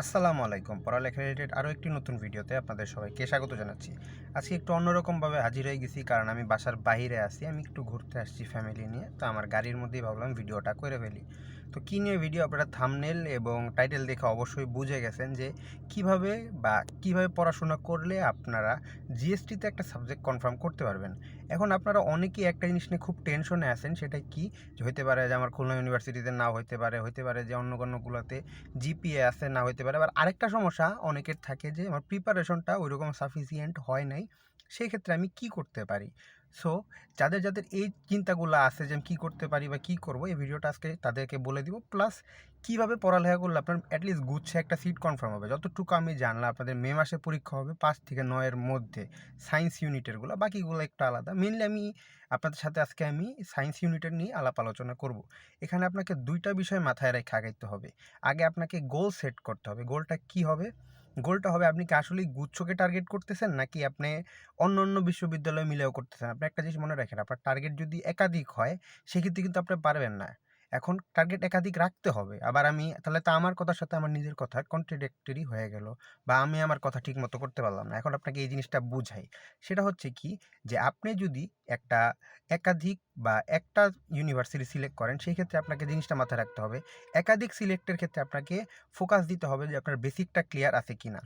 আসসালামু আলাইকুম। পড়ালেখা রিলেটেড আরও একটি নতুন ভিডিওতে আপনাদের সবাইকে স্বাগত জানাচ্ছি। আজকে একটু অন্যরকমভাবে হাজির হয়ে গেছি কারণ আমি বাসার বাইরে আসি আমি একটু ঘুরতে আসছি ফ্যামিলি নিয়ে। তো আমার গাড়ির মধ্যেই ভাবলাম ভিডিওটা করে ফেলি। তো কী নিয়ে ভিডিও আপনারা থামনেল এবং টাইটেল দেখে অবশ্যই বুঝে গেছেন যে কীভাবে বা কীভাবে পড়াশোনা করলে আপনারা জিএসটিতে একটা সাবজেক্ট কনফার্ম করতে পারবেন? এখন আপনারা অনেকেই একটা জিনিস নিয়ে খুব টেনশনে আছেন, সেটা কি? হতে পারে যে আমার খুলনা ইউনিভার্সিটিতে না হতে পারে হতে পারে যে অন্য কোনোগুলোতে জিপিএ আছে, না হতে পারে। আবার আরেকটা সমস্যা অনেকের থাকে যে আমার প্রিপারেশনটা ওইরকম সাফিসিয়েন্ট হয় নাই সেই ক্ষেত্রে আমি কি করতে পারি? সো যাদের যাদের এই চিন্তাগুলো আছে যে আমি কী করতে পারি বা কী করব, এই ভিডিওটা আজকে তাদেরকে বলে দিব। প্লাস কীভাবে পড়ালেখা করলে আপনার অ্যাটলিস্ট গুচ্ছে একটা সিট কনফার্ম হবে? যতটুকু আমি জানলাম, আপনাদের মে মাসে পরীক্ষা হবে পাঁচ থেকে নয়ের মধ্যে সায়েন্স ইউনিটেরগুলো বাকিগুলো একটু আলাদা। মেনলি আমি আপনাদের সাথে আজকে আমি সায়েন্স ইউনিটের নিয়ে আলাপ আলোচনা করব। এখানে আপনাকে দুইটা বিষয় মাথায় রেখে আগাইতে হবে। আগে আপনাকে গোল সেট করতে হবে। গোলটা কি হবে? গোলটা হবে, আপনি কি আসলেই গুচ্ছকে টার্গেট করতেছেন, নাকি আপনি অন্য অন্য বিশ্ববিদ্যালয় মিলেও করতেছেন? আপনি একটা জিনিস মনে রাখেন, আপনার টার্গেট যদি একাধিক হয়, সেক্ষেত্রে কিন্তু আপনি পারবেন না। এখন টার্গেট একাধিক রাখতে হবে। আবার আমি, তাহলে তো আমার কথার সাথে আমার নিজের কথা কন্ট্রাডিক্টরি হয়ে গেল বা আমি আমার কথা ঠিক মতো করতে পারলাম না। এখন আপনাকে এই জিনিসটা বুঝাই। সেটা হচ্ছে কি যে আপনি যদি একটা একাধিক বা একটা ইউনিভার্সিটি সিলেক্ট করেন, সেই ক্ষেত্রে আপনাকে জিনিসটা মাথায় রাখতে হবে। একাধিক সিলেক্টের ক্ষেত্রে আপনাকে ফোকাস দিতে হবে যে আপনার বেসিকটা ক্লিয়ার আছে কি না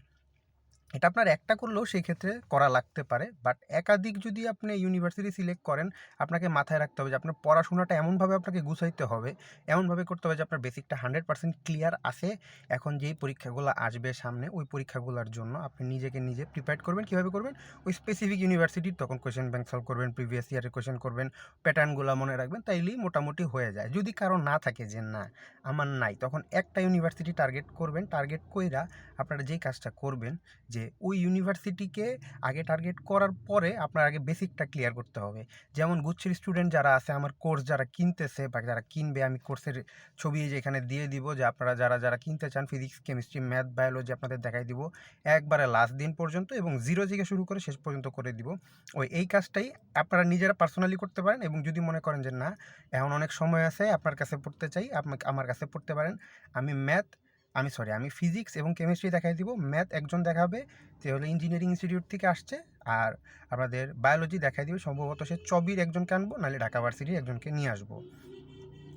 এটা আপনার একটা করলেও সেই ক্ষেত্রে করা লাগতে পারে বাট একাধিক যদি আপনি ইউনিভার্সিটি সিলেক্ট করেন, আপনাকে মাথায় রাখতে হবে যে আপনার পড়াশোনাটা এমনভাবে আপনাকে গুছাইতে হবে, এমনভাবে করতে হবে যে আপনার বেসিকটা হান্ড্রেড পার্সেন্ট ক্লিয়ার আছে, এখন যেই পরীক্ষাগুলো আসবে সামনে, ওই পরীক্ষাগুলোর জন্য আপনি নিজেকে নিজে প্রিপেয়ার করবেন। কীভাবে করবেন? ওই স্পেসিফিক ইউনিভার্সিটির তখন কোয়েশ্চেন ব্যাংক সলভ করবেন প্রিভিয়াস ইয়ারের কোয়েশ্চেন করবেন প্যাটার্নগুলো মনে রাখবেন, তাইলেই মোটামুটি হয়ে যায়। যদি কারও না থাকে যে না, আমার নাই, তখন একটা ইউনিভার্সিটি টার্গেট করবেন টার্গেট কইরা আপনারা যেই কাজটা করবেন, যে ওই ইউনিভার্সিটিকে আগে টার্গেট করার পরে আপনার আগে বেসিকটা ক্লিয়ার করতে হবে। যেমন গুচ্ছের স্টুডেন্ট যারা আছে, আমার কোর্স যারা কিনতেছে বা যারা কিনবে, আমি কোর্সের ছবি যে এখানে দিয়ে দিব যে আপনারা যারা যারা কিনতে চান ফিজিক্স কেমিস্ট্রি ম্যাথ বায়োলজি আপনাদের দেখাই দিব। একবারে লাস্ট দিন পর্যন্ত এবং জিরো থেকে শুরু করে শেষ পর্যন্ত করে দিব। ওই এই কাজটাই আপনারা নিজেরা পার্সোনালি করতে পারেন এবং যদি মনে করেন যে না, এখন অনেক সময় আছে, আপনার কাছে পড়তে চাই, আপনাকে, আমার কাছে পড়তে পারেন। আমি ম্যাথ আমি সরি আমি ফিজিক্স এবং কেমিস্ট্রি দেখাই দিব। ম্যাথ একজন দেখাবে, সে হলো ইঞ্জিনিয়ারিং ইনস্টিটিউট থেকে আসছে, আর আপনাদের বায়োলজি দেখাই দিবে। সম্ভবত সে চবির একজনকে আনব, নাহলে ঢাকা ভার্সিটির একজনকে নিয়ে আসব।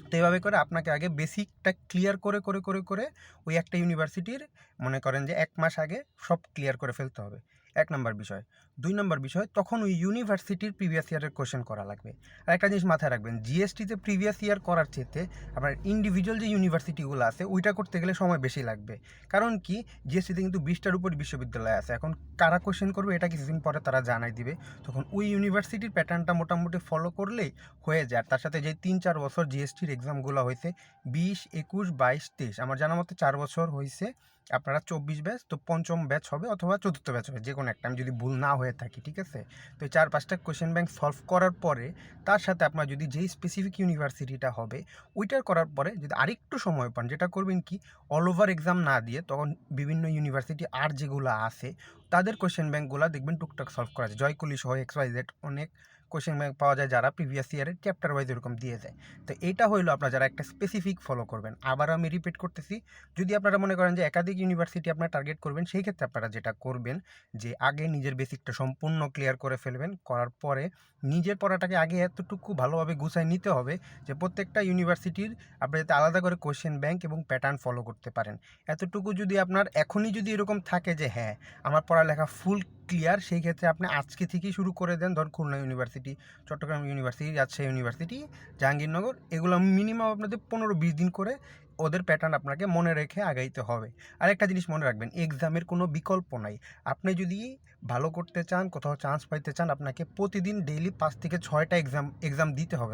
তো এইভাবে করে আপনাকে আগে বেসিকটা ক্লিয়ার করে করে করে করে ওই একটা ইউনিভার্সিটির মনে করেন যে এক মাস আগে সব ক্লিয়ার করে ফেলতে হবে। এক নম্বর বিষয়। দুই নম্বর বিষয়, তখন ওই ইউনিভার্সিটির প্রিভিয়াস ইয়ারের কোয়েশ্চেন করা লাগবে। আর একটা জিনিস মাথায় রাখবেন জিএসটিতে প্রিভিয়াস ইয়ার করার চেয়ে আপনার ইন্ডিভিজুয়াল যে ইউনিভার্সিটিগুলো আছে, ওইটা করতে গেলে সময় বেশি লাগবে। কারণ কি জিএসটিতে কিন্তু বিশটার উপর বিশ্ববিদ্যালয় আছে। এখন কারা কোয়েশ্চেন করবে, এটা কিছুদিন পরে তারা জানাই দিবে। তখন ওই ইউনিভার্সিটির প্যাটার্নটা মোটামুটি ফলো করলেই হয়ে যায়। তার সাথে যে তিন চার বছর জিএসটির এক্সামগুলো হয়েছে, বিশ, একুশ, বাইশ, তেইশ, আমার জানা মতো চার বছর হয়েছে। আপনারা চব্বিশ ব্যাচ, তো পঞ্চম ব্যাচ হবে অথবা চতুর্থ ব্যাচ হবে যে কোনো একটা, আমি যদি ভুল না হয়ে থাকি, ঠিক আছে? তো চার পাঁচটা কোয়েশ্চেন ব্যাংক সলভ করার পরে, তার সাথে আপনার যদি যেই স্পেসিফিক ইউনিভার্সিটিটা হবে, ওইটার করার পরে যদি আরেকটু সময় পান, যেটা করবেন কি অল ওভার এক্সাম না দিয়ে তখন বিভিন্ন ইউনিভার্সিটি আর যেগুলো আছে তাদের কোয়েশ্চেন ব্যাংকগুলো দেখবেন টুকটাক সলভ করা যায়। জয়কুলি সহ এক্স ওয়াই জেড অনেক কোয়েশ্চেন ব্যাঙ্ক পাওয়া যায় যারা প্রিভিয়াস ইয়ারের চ্যাপ্টার ওয়াইজ এরকম দিয়ে যায়। তো এইটা হইল আপনারা যারা একটা স্পেসিফিক ফলো করবেন। আবার আমি রিপিট করতেছি, যদি আপনারা মনে করেন যে একাধিক ইউনিভার্সিটি আপনারা টার্গেট করবেন, সেই ক্ষেত্রে আপনারা যেটা করবেন যে আগে নিজের বেসিকটা সম্পূর্ণ ক্লিয়ার করে ফেলবেন, করার পরে নিজের পড়াটাকে আগে এতটুকু ভালোভাবে গুছাই নিতে হবে যে প্রত্যেকটা ইউনিভার্সিটির আপনি যাতে আলাদা করে কোয়েশ্চেন ব্যাঙ্ক এবং প্যাটার্ন ফলো করতে পারেন। এতটুকু যদি আপনার, এখনই যদি এরকম থাকে যে হ্যাঁ আমার পড়ালেখা ফুল ক্লিয়ার সেই ক্ষেত্রে আপনি আজকে থেকেই শুরু করে দেন। ধর Khulna university Chittagong university Rajshahi university Jahangirnagar, এগুলো মিনিমাম আপনাদের পনেরো বিশ দিন করে ওদের প্যাটার্ন আপনাকে মনে রেখে আগাইতে হবে। আরেকটা জিনিস মনে রাখবেন এক্সামের কোনো বিকল্প নাই। আপনি যদি ভালো করতে চান, কোথাও চান্স পাইতে চান, আপনাকে প্রতিদিন ডেইলি পাঁচ থেকে ছয়টা এক্সাম এক্সাম দিতে হবে।